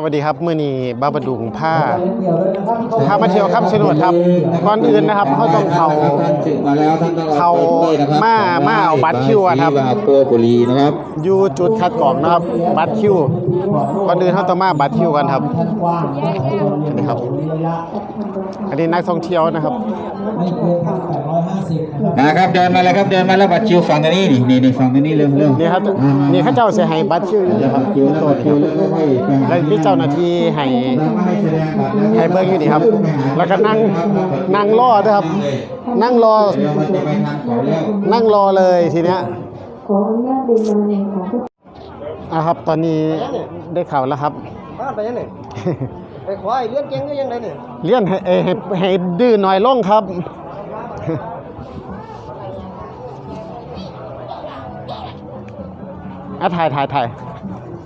สวัสดีครับเมื่อนี้บ้าบดุงผ้าพามาเที่ยวครับชะโนดครับก่อนอื่นนะครับเขาต้องเขามาแล้วท่านต้องเขามามาเอาบัตรคิวครับที่ว่าโปรบุรีนะครับอยู่จุดคัดกรองนะครับบัตรคิวก่อนอื่นเขาต้องมาบัตรคิวกันครับนี่ครับ อันนี้นักท่องเที่ยวนะครับนะครับเดินมาเลยครับเดินมาแล้วบัตรคิวฝั่งนี้นี่นี่นี่ฝั่งนี้เร็วเร็วนี่ครับนี่ข้าเจ้าเสียให้บัตรคิวนี่ครับคิวแล้วบัตรคิวแล้วให้แล้วมีจ้าหน้าที่ให้แล้วไม่ให้แสดงบัตรแล้วให้เบิ่งอยู่นี่ครับ แล้วก็นั่งนั่งรอด้วยครับ นั่งรอเดี๋ยวมันจะไปทางเขาแล้วนั่งรอเลยทีเนี้ยขออนุญาตดูนามเองของผู้อะครับ ตอนนี้ได้ข่าวแล้วครับบ้านไปยังไงไปขอไอ้เลี้ยงเก่งก็ยังไงเนี่ยเลี่ยนให้เอ่อให้ให้ดื้อหน่อยลงครับอะถ่ายถ่ายถ่าย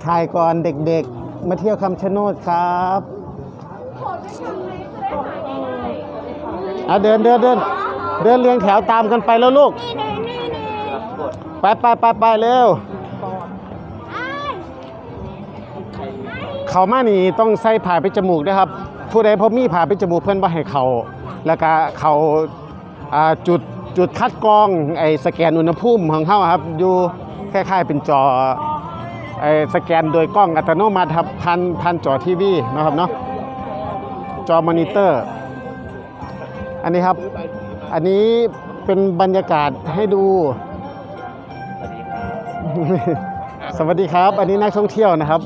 ถ่ายก่อนเด็กๆ มาเที่ยวคำชะโนดครับอะเดินเดินเดินเดินเรียงแถวตามกันไปแล้วลูก ไปไปไปไปเร็ว เขามานี่ต้องใส่ผ่าไปดจมูกด้วยครับ ผู้ใดพบมีผ่าไปดจมูกเพื่อนบ่ให้เขา แล้วก็เขาอ่าจุดจุดคัดกรองไอ้สแกนอุณหภูมิของเขาอะครับ อยู่คล้ายๆเป็นจอไอ้ สแกนโดยกล้องอัตโนมัติครับพันพันจอทีวีนะครับเนาะจอมอนิเตอร์ อันนี้ครับ อันนี้เป็นบรรยากาศให้ดู สวัสดีครับ อันนี้นักท่องเที่ยวนะครับ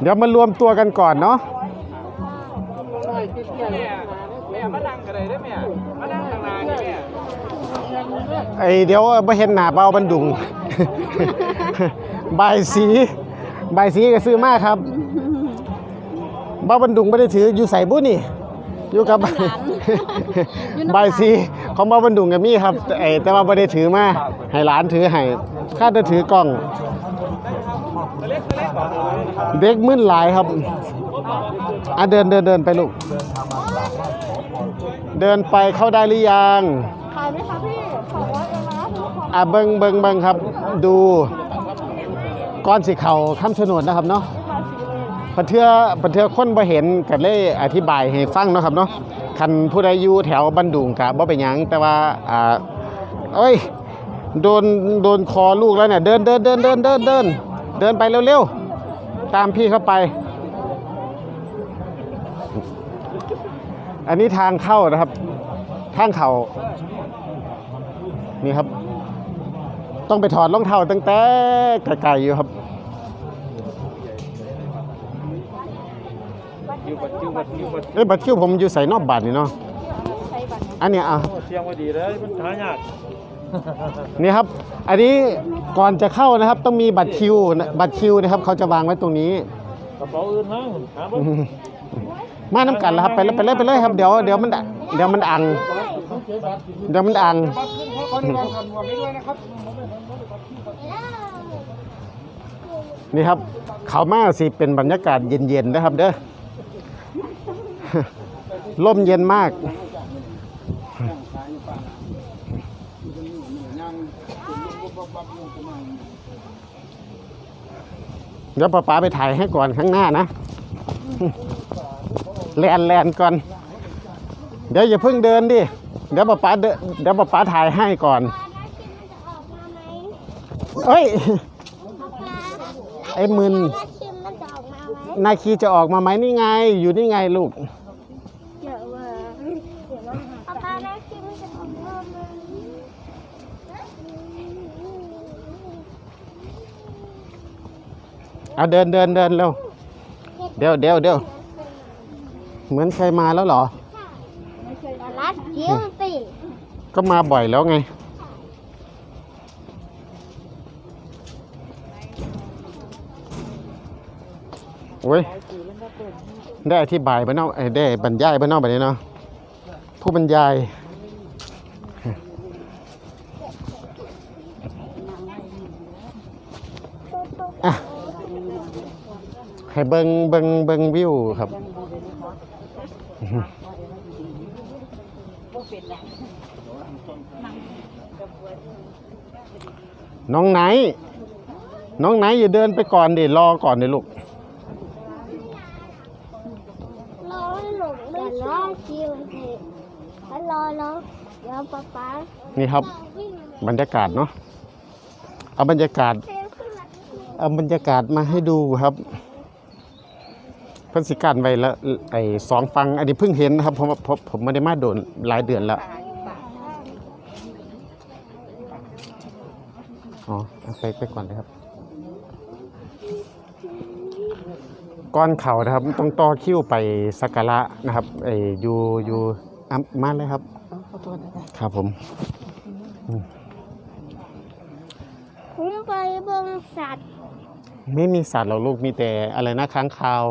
เดี๋ยวมารวมตัวกันก่อนเนาะ ไอเดี๋ยวบ่เห็นหน้าเบาบันดุงบายสีบายสีก็ซื้อมากครับเบาบันดุงไม่ได้ถืออยู่ใส่บุนี่ อยู่กับบายสีของเบาบันดุงกับมี่ครับไอแต่ว่าไม่ได้ถือมาให้หลานถือให้ข้าจะถือกล้อง เด็กมึนหลายครับอะเดินเดินเดินไปลูก เดินไปเข้าได้หรือยังขายไหมคะพี่ อของอะเบิงเบิงเบิงครับ ดูก้อนสีเขาข้ามฉนวนนะครับเนาะปะเทือปะเทือคนบ่เห็นก็เลยอธิบายให้ฟังเนาะครับเนาะคันผู้ใดอยู่แถวบันดุงกะบ่เป็นหยังแต่ว่าอ่าเอ้ยโดนโดนคอลูกแล้วเนี่ยเดินเดินเดินเดินเดินเดินเดินไปเร็วๆตามพี่เข้าไป อันนี้ทางเข้านะครับ ทางเขานี่ครับ ต้องไปถอดรองเท้าตั้งแต่ไกลๆอยู่ครับคิวบัดคิวบัดคิวบัดเอ้ยบัตรคิวผมอยู่ใส่นอกบัตรนี่เนาะใช้บัตรอันเนี้ยอะเสียงว่าดีเลยมันหายากนี่ครับ อันนี้ก่อนจะเข้านะครับ ต้องมีบัตรคิวนะบัตรคิวนะครับ เขาจะวางไว้ตรงนี้กระเป๋าอื่นมั้งหาบ่อืมมาน้ำกันแล้วครับไปเลยไปเลยไปเลยครับเดี๋ยวเดี๋ยวมันเดี๋ยวมันอังเดี๋ยวมันอัง นี่ครับ เขามาสิเป็นบรรยากาศเย็นๆนะครับเด้อลมเย็นมาก เดี๋ยวป้าป๋าไปถ่ายให้ก่อนข้างหน้านะแลนแลนก่อน เดี๋ยวอย่าเพิ่งเดินดิ เดี๋ยวป้าป๋าเดินเดี๋ยวป้าป๋าถ่ายให้ก่อนเอ้ยไอ้มึนชิมมันจะออกมาไหมนาคีจะออกมาไหมนี่ไง อยู่นี่ไงลูก เยอะเวอร์เดี๋ยวมาหาป๊าป๊าแม่ชิมมันจะออกมาไหมเอาเดินเดินเดินเร็ว เดี๋ยวเดี๋ยวเดี๋ยวเหมือนเคยมาแล้วเหรอ รัดชิมสิก็มาบ่อยแล้วไง โอ้ยได้อธิบายบ้านนอกได้บรรยายบ้านนอกแบบนี้เนาะผู้บรรยายอะให้เบิงเบิงเบิงวิวครับ น้องไหน น้องไหนอย่าเดินไปก่อนดิรอก่อนดิลูก รอให้ หลงไม่รอคิวให้ถ้ารอแล้วเดี๋ยวป๊าป๊านี่ครับวิ่งบรรยากาศเนาะเอาบรรยากาศเทขึ้นมาเอาบรรยากาศมาให้ดูครับเพิ่นสิการไว้แล้วไอ้สองฟัง อันนี้เพิ่งเห็นนะครับผมผมผมไม่ได้มาโดนหลายเดือนแล้วอ๋อเอาไปไปก่อนเลยครับ ก้อนเขานะครับต้องต่อคิวไปสักการะนะครับไอ้อยู่อยู่อะมาเลยครับครับผมผมไปเบิ่งสัตว์ ไม่มีสัตว์หรอกลูกมีแต่อะไรนะค้างคาว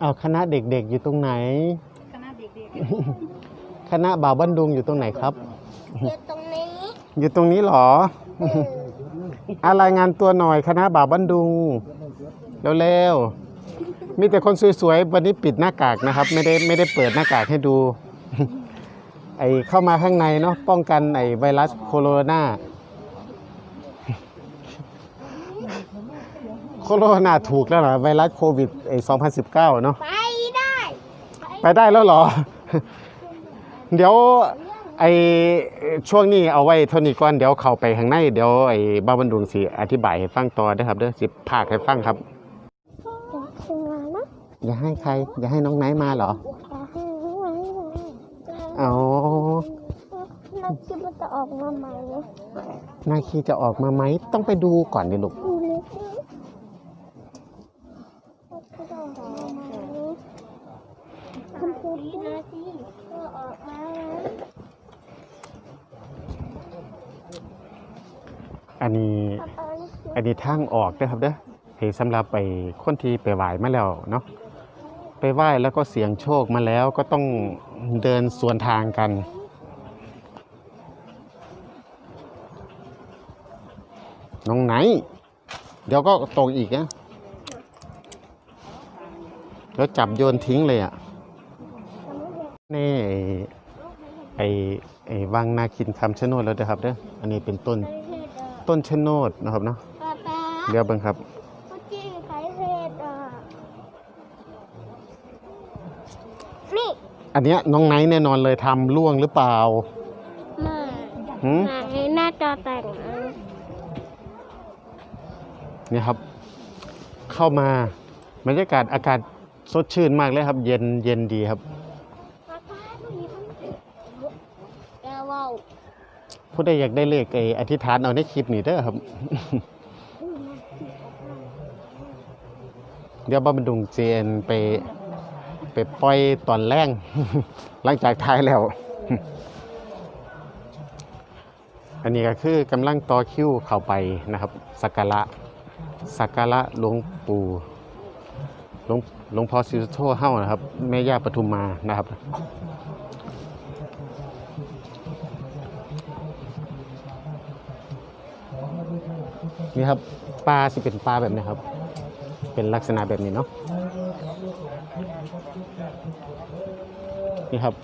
เอาคณะเด็กๆอยู่ตรงไหน คณะเด็กคณะบ่าวบ้านดุงอยู่ตรงไหนครับๆอยู่ตรงนี้อยู่ตรงนี้เหรอ อะไรายงานตัวหน่อยคณะบ่าวบ้านดุงเร็วๆมีแต่คนสวยๆวันนี้ปิดหน้ากากนะครับ ไม่ได้ไม่ได้เปิดหน้ากากให้ดู ไอเข้ามาข้างในเนาะป้องกันไอไวรัสโคโรนา โคโรนาถูกแล้วเหรอไวรัสโควิดไอ2019 เนาะไปได้ ไปได้แล้วเหรอ เดี๋ยวไอช่วงนี้เอาไว้เท่านี้ก่อน เดี๋ยวเข้าไปข้างใน เดี๋ยวไอ้บ้าบันดุงสิอธิบายให้ฟังต่อเด้อครับเด้อสิพากให้ฟังครับอยากทำงานนะอย่าให้ใคร อย่าให้น้องไนท์มาเหรออยากให้รู้ไว้นะอ๋อเราคิดว่าจะออกมาใหม่นะนาคีจะออกมาไหม ต้องไปดูก่อนดิลูก ดูเลยสิเราคิดว่าจะออกมาไหม คุณพูดนะสิก็ออกมาอันนี้ป๊าป๊านี่คืออันนี้ทางออกเด้อครับเด้อให้สำหรับไปคนที่ไปไหว้มาแล้วเนาะไปไหว้แล้วก็เสี่ยงโชคมาแล้วก็ต้องเดินสวนทางกัน น้องไหน เดี๋ยวก็ตกอีกนะแล้วจับโยนทิ้งเลยอะ นี่ ไอ้ไอ้ไอ้วังนาคินคำชะโนดแล้วเด้อครับเด้ออันนี้เป็นต้นใครเห็ดอะต้นชะโนดนะครับเนาะป๊าป๊าเดี๋ยวเบิ่งครับเมื่อกี้ใครเห็ดอะนี่อันเนี้ยน้องไนท์แน่นอนเลยทำล่วงหรือเปล่ามาหืมไหนหน้าจอแต่งนะเนี่ยครับ เข้ามาบรรยากาศอากาศสดชื่นมากเลยครับ เย็นเย็นดีครับ ป๊าป๊าดูนี่มันแกว่าว ผู้ใดอยากได้เลขไอ้อธิษฐานเอาในคลิปนี้เด้อครับ เดี๋ยวบ้าบรรดุงเจนไปไปปล่อยตอนแรงหลังจากท้ายแล้ว อันนี้ก็คือกำลังต่อคิวเข้าไปนะครับ สักการะสักการะหลวงปู่หลวงหลวงพ่อสิริโทเฮ้านะครับแม่ย่าปทุมมานะครับ นี่ครับปลาสิเป็นปลาแบบนี้ครับ เป็นลักษณะแบบนี้เนาะนี่ครับ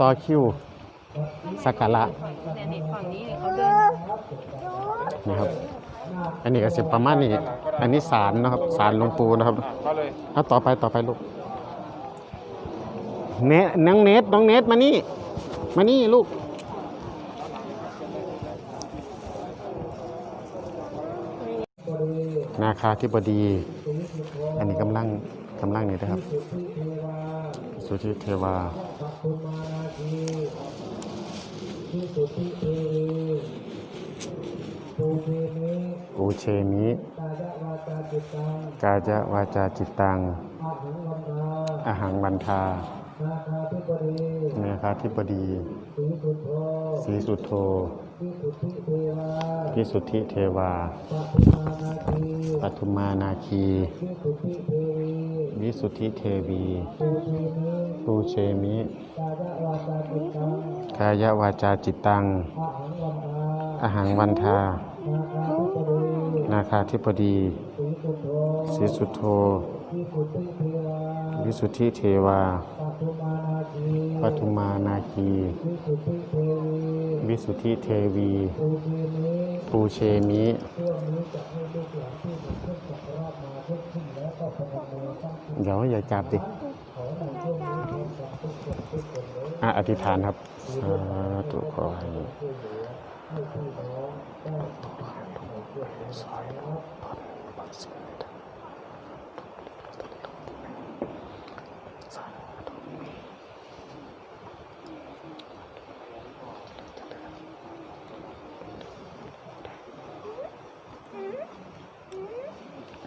ต่อคิวสักการะนี่ครับ อันนี้ก็สิประมาณนี้อันนี้สารนะครับสารหลวงปู่นะครับมาเลยเอาต่อไปต่อไปลูกเนน้องเนทน้องเนทมานี่ มานี่ลูก นาคาธิบดี อันนี้กำลังกำลังนี่นะครับ สุธิเทวาอูเชมิ กาจะวาจาจิตตังอาหังบันทา นาคาธิบดีสีสุทโธพิสุทธิเทวาปทุมมานาคี วิสุทธิเทวีปูเชมิ กายวาจาจิตตัง อาหังวันทา นาคาธิบดีสีสุโธวิสุทธิเทวา ปทุมานาคี วิสุทธิเทวีปูเชมิ เดี๋ยวอย่าจับดิอะอธิษฐานครับ สาธุขอให้อัน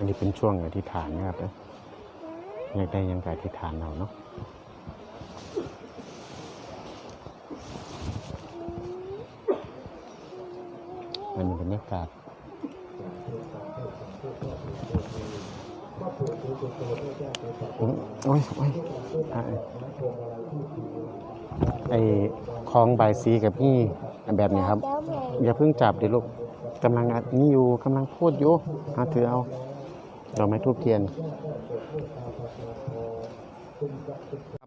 นี้เป็นช่วงอธิษฐานนะครับอยากได้ยังกอธิษฐานเราเนาะอันนี้บรรยากาศโอ้ยโอ้ยไอ้คลองใบายสีกับพี่แบบนี้ครับ อย่าเพิ่งจับดิลูกกำลังอัดนี่อยู่กำลังพูดอยู่หาถือเอา เราไม่ทูบเทียน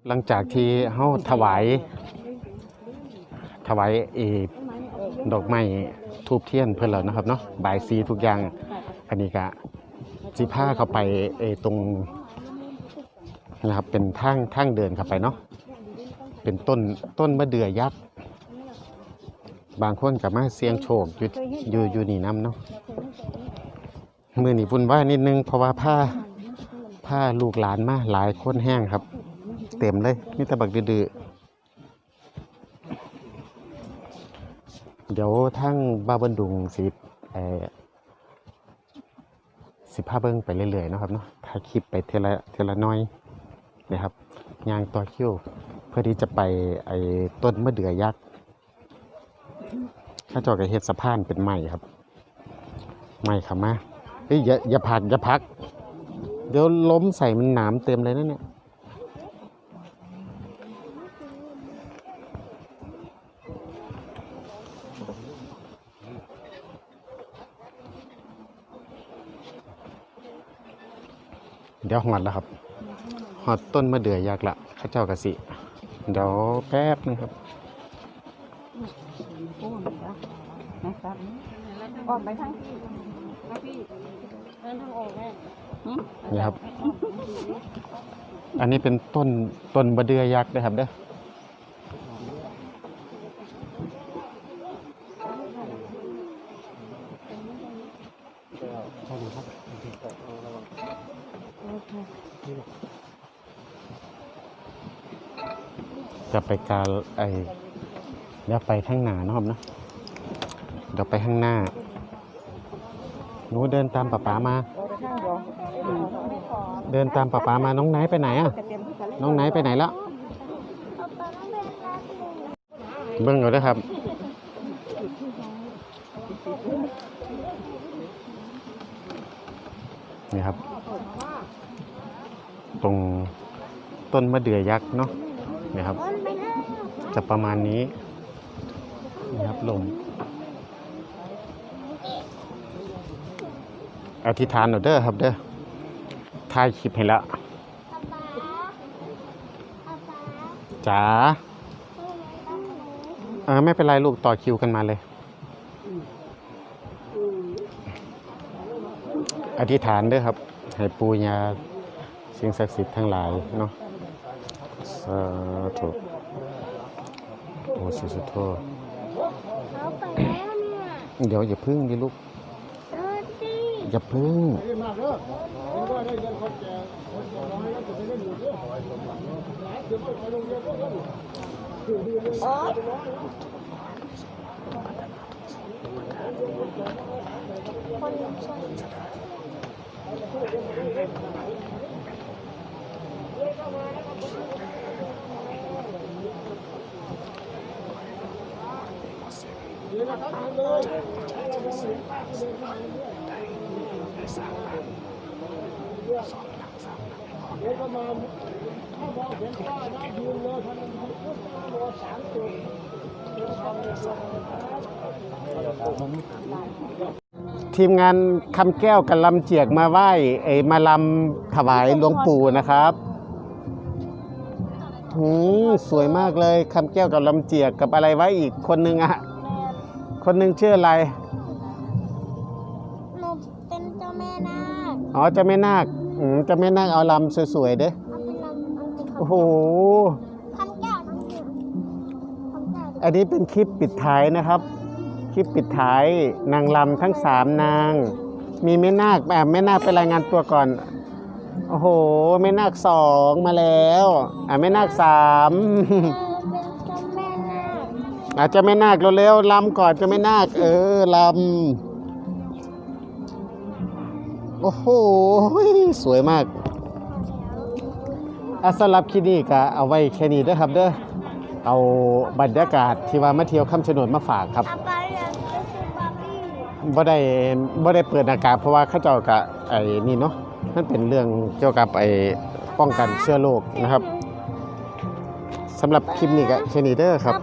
หลังจากที่เฮาถวาย ถวายเอดอกไม้ทูบเทียนเพื่อนแล้วนะครับเนาะบายสีทุกอย่างอันนี้ก็สิผ้าเข้าไปเอตรงนะครับเป็นทางทางเดินเข้าไปเนาะเป็นต้นต้นมะเดื่อยักษ์บางคนกับมาเสียงโชคอยู่อยู่อยู่นี่น้ำเนาะ มือนี่วุ่นวายนิดนึงเพราะว่าผ้าผ้าลูกหลานมาหลายคนแห้งครับ เต็มเลยมีแต่บักดื้อเดี๋ยวทั้งบ้าบันดุงสิเอสิผ้าเบิ้งไปเรื่อยๆนะครับเนาะถ่ายคลิปไปเทละเทละน้อยนะครับยางต่อคิวเพื่อที่จะไปไอต้นมะเดื่อยักษ์ข้าจอกับเฮ็ดสะพานเป็นไม้ครับ ไม้ขามา เฮ้ยอย่าอย่าพักอย่าพัก เดี๋ยวล้มใส่มันหนามเต็มเลยนะเนี่ยเดี๋ยวหอดแล้วครับหอดต้นมะเดื่อยักษ์ละข้าเจ้ากะสิเดี๋ยวแป๊บนึงครับออกไปทางที่ นทางออกแม่นี่ครับ อันนี้เป็นต้นต้นบะเดือยักษ์นะครับเด้อจะไปกาไอเดี๋ยวไปข้างหน้าเนาะครับเนอะเดี๋ยวไปข้างหน้า หนูเดินตามป๊าป๋ามา เดินตามป๊าป๋ามาน้องไนท์ไปไหนอะกระเตรียมที่จะน้องไนท์ไปไหนแล้วเอาไปต้องเป็นรักหนึ่งเบิ่งเอาเด้อครับ นี่ครับ ตรงต้นมะเดื่อยักษ์เนาะนี่ครับ จะประมาณนี้นี่ครับลม อธิษฐานเอาเด้อครับเด้อถ่ายคลิปให้แล้วอาป๊าอาป๊าจ๋าต้องไหนต้องไหนเออไม่เป็นไรลูกต่อคิวกันมาเลย อธิษฐานเด้อครับ ให้ปูญาสิ่งศักดิ์สิทธิ์ทั้งหลายเนาะสาธุโอ้สิสุโธเขาไปแล้วเนี่ยเดี๋ยวอย่าพึ่งดิลูกเออสิ อย่าพึ่งโอ๊ยคนชนเทีมงานคำแก้วกับลำเจียกมาไหว้เอยมาลำถวายหลวงปู่นะครับหืมสวยมากเลยคำแก้วกับลำเจียกกับอะไรไว้อีกคนนึงอะคนนึงชื่ออะไร อ๋อเจะแม่นาคอืมเจะแม่นาคเอาลำสวยๆเด้อเอาเป็นลำเอาเป็นโอ้โห คำแก้วทั้งหมดคำแก้วอันนี้เป็นคลิปปิดท้ายนะครับ คลิปปิดท้ายนางลำทั้งสามนาง มีแม่นาคอะแม่นาคไปรายงานตัวก่อน โอ้โหแม่นาคสองมาแล้วอะแม่นาคสามเออเป็นเจ้าแม่นาคอาจจะแม่นาคเร็วๆลำก่อนจะแม่นาคเออลำ โอ้โห สวยมากอะสำหรับคลิปนี้ก็เอาไว้แค่นี้เด้อครับ เด้อ เอาบรรยากาศที่ว่ามาเที่ยวคำชะโนดมาฝากครับบ่ได้บ่ได้เปิดอากาศเพราะว่าเขาเจ้ากะไอ้นี่เนาะมันเป็นเรื่องเกี่ยวกับไอ้ป้องกันเชื้อโรคนะครับสำหรับคลิปนี้ก็แค่นี้เด้อครับ